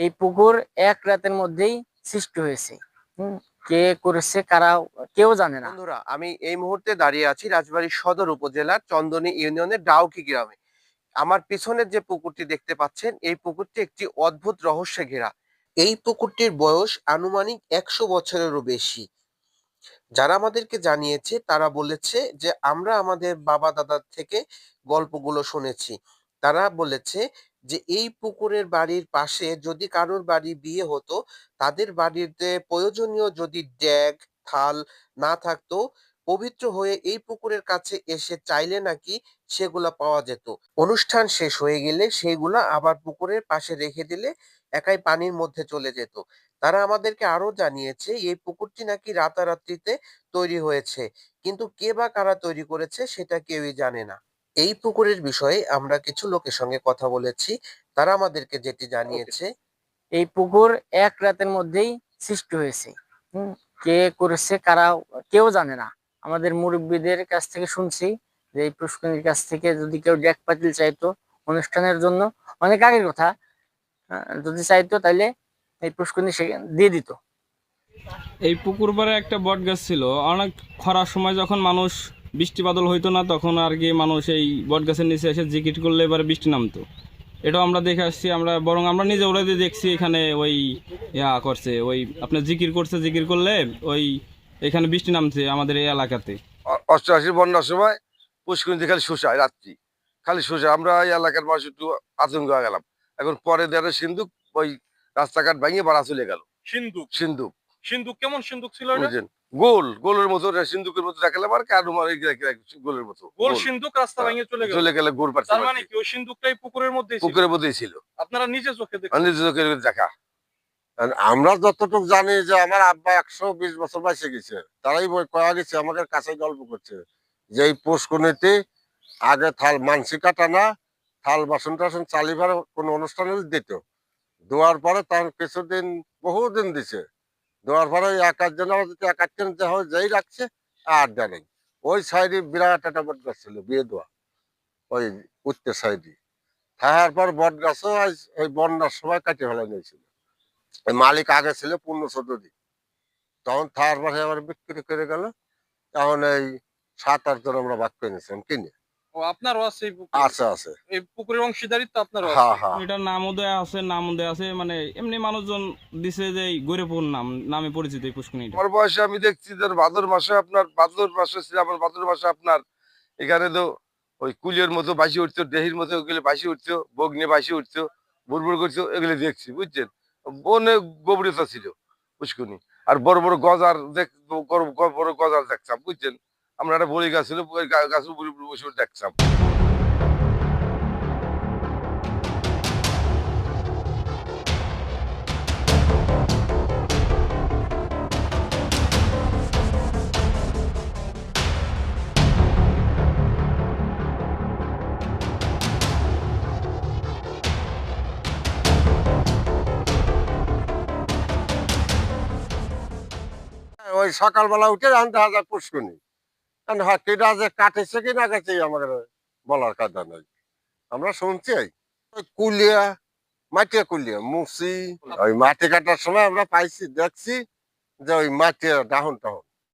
এই পুকুর এক রাতের মধ্যেই সৃষ্টি হয়েছে। কে করেছে, কারা, কেউ জানে না। বন্ধুরা, আমি এই মুহূর্তে দাঁড়িয়ে আছি রাজবাড়ী সদর উপজেলার চন্দনী ইউনিয়নের ডাউকি গ্রামে। আমার পিছনের যে পুকুরটি দেখতে পাচ্ছেন, এই পুকুরটি একটি অদ্ভুত রহস্যে ঘেরা। এই পুকুরটির বয়স আনুমানিক একশো বছরেরও বেশি। যারা আমাদেরকে জানিয়েছে, তারা বলেছে যে আমরা আমাদের বাবা দাদার থেকে গল্পগুলো শুনেছি। তারা বলেছে যে, এই পুকুরের বাড়ির পাশে যদি কারোর বাড়ি বিয়ে হতো, তাদের বাড়িতে প্রয়োজনীয় যদি ড্যাগ, থাল না থাকতো, পবিত্র হয়ে এই পুকুরের কাছে এসে চাইলে নাকি সেগুলা পাওয়া যেত। অনুষ্ঠান শেষ হয়ে গেলে সেইগুলা আবার পুকুরের পাশে রেখে দিলে একাই পানির মধ্যে চলে যেত। তারা আমাদেরকে আরও জানিয়েছে, এই পুকুরটি নাকি রাতারাত্রিতে তৈরি হয়েছে, কিন্তু কে বা কারা তৈরি করেছে সেটা কেউই জানে না। এই পুকুরের বিষয়ে আমরা কিছু লোকের সঙ্গে কথা বলেছি। তারা আমাদেরকে যেটি জানিয়েছে এই পুকুর এক রাতের মধ্যেই সৃষ্টি হয়েছে। হুম, কে করেছে কারা কেউ জানে না। আমাদের মুরব্বীদের কাছ থেকে শুনছি যে এই পুষ্করিণীর কাছ থেকে যদি কেউ ডেক পাতিল চাইতো অনুষ্ঠানের জন্য অনেক আগের কথা। যদি চাইতো তাহলে এই পুষ্করিণী সে দিয়ে দিত। এই পুকুর পাড়ে একটা বট গাছ ছিল। অনেক খরার সময় যখন মানুষ বৃষ্টি বাদল হইতো না তখন আর কি মানুষ এই বট গাছের নিচে এসে জিকিট করলে এবারে বৃষ্টি নামতো। এটাও আমরা দেখে আসছি আমরা বরং আমরা নিজে ওরা দেখছি এখানে ওই ইয়া করছে ওই আপনার জিকির করছে জিকির করলে ওই এখানে বৃষ্টি নামছে আমাদের এই এলাকাতে। অষ্টআশি বন্যার সময় পুষ্করিণীতে খালি শুষায় রাত্রি। খালি শুষায় আমরা এই এলাকার মানুষ একটু আতঙ্ক হয়ে গেলাম। এখন পরে দেড় সিন্ধুক ওই রাস্তাঘাট ভেঙে বাড়া চলে গেল। সিন্ধুক? সিন্ধুক। সিন্ধুক কেমন সিন্ধুক ছিল বুঝলেন গোল গোলের মতো সিন্ধুকের মতো রাখলাম আর কারও মারে গোলের মতো। গোল। সিন্ধুক রাস্তা ভেঙে চলে গেল। চলে গেলে গোল পাচ্ছে তার মানে কি ওই সিন্ধুকটাই পুকুরের মধ্যে ছিল? পুকুরের মধ্যেই ছিল। আপনারা নিজে চোখে দেখেন। আমি নিজে চোখে দেখা আমরা যতটুকু জানি যে আমার আব্বা একশো বিশ বছর বয়সে গেছে। তারাই কয়া গেছে আমাদের কাছে গল্প করছে। যে এই পুষ্কনিতে আগে থাল মানসি কাটানা থাল বাসন টাসন চালিবার কোন অনুষ্ঠানে দিত। দেওয়ার পরে তার কিছুদিন বহুদিন দিছে। দেওয়ার পরে এক আধজন আমার যদি এক আধজন দেহ যেই রাখছে, আর দেয় ওই সাইডে বিরাট একটা বট গাছ ছিল, বিয়ে দেওয়া। ওই উত্তর সাইডে। থাকার পর বট গাছও ওই বন্যার সময় কাটিয়ে ফেলা নিয়েছিল মালিক আগে ছিল পূর্ণ চৌধুরী তখন থার পরে আবার বিক্রি করে গেল। তখন এই সাত আট জন আমরা বাদ করে নিয়েছিলাম কিনে। ও আপনারও আছে আছে আছে। এই পুকুরের অংশীদারিত্ব আপনারও হ্যাঁ হ্যাঁ এটার নামও দেয়া আছে নামও দেয়া আছে মানে এমনি মানুষজন দিছে যে গরিপুর নাম নামে পরিচিত এই পুষ্করিণীটা। আমার বয়সে আমি দেখছি যে ভাদর মাসে আপনার ভাদর মাসে ছিল আমার ভাদর মাসে আপনার এখানে তো ওই কুলের মতো বাসি উঠতো দেহির মতো ওগুলো বাসি উঠতো বগ্নে বাসি উঠতো বুড়বুড় করতো এগুলো দেখছি বুঝছেন? বনে গভীরতা ছিল পুষ্কুনি আর বড় বড় গজার দেখ বড় বড় বড় গজার দেখতাম বুঝছেন? আমরা একটা বড়ি গাছ ছিল, ওই গাছের উপরে বসে দেখতাম। ওই সকালবেলা উঠে জানতে হাজার পুষ্কুনি হাতিটা যে কি না কাছে আমাদের আমরা শুনছি কুলিয়া, মাটিয়া কুলিয়া, মুসি, ওই মাটি কাটার সময় আমরা পাইছি, দেখছি যে ওই মাটিয়া ডাহন টাহন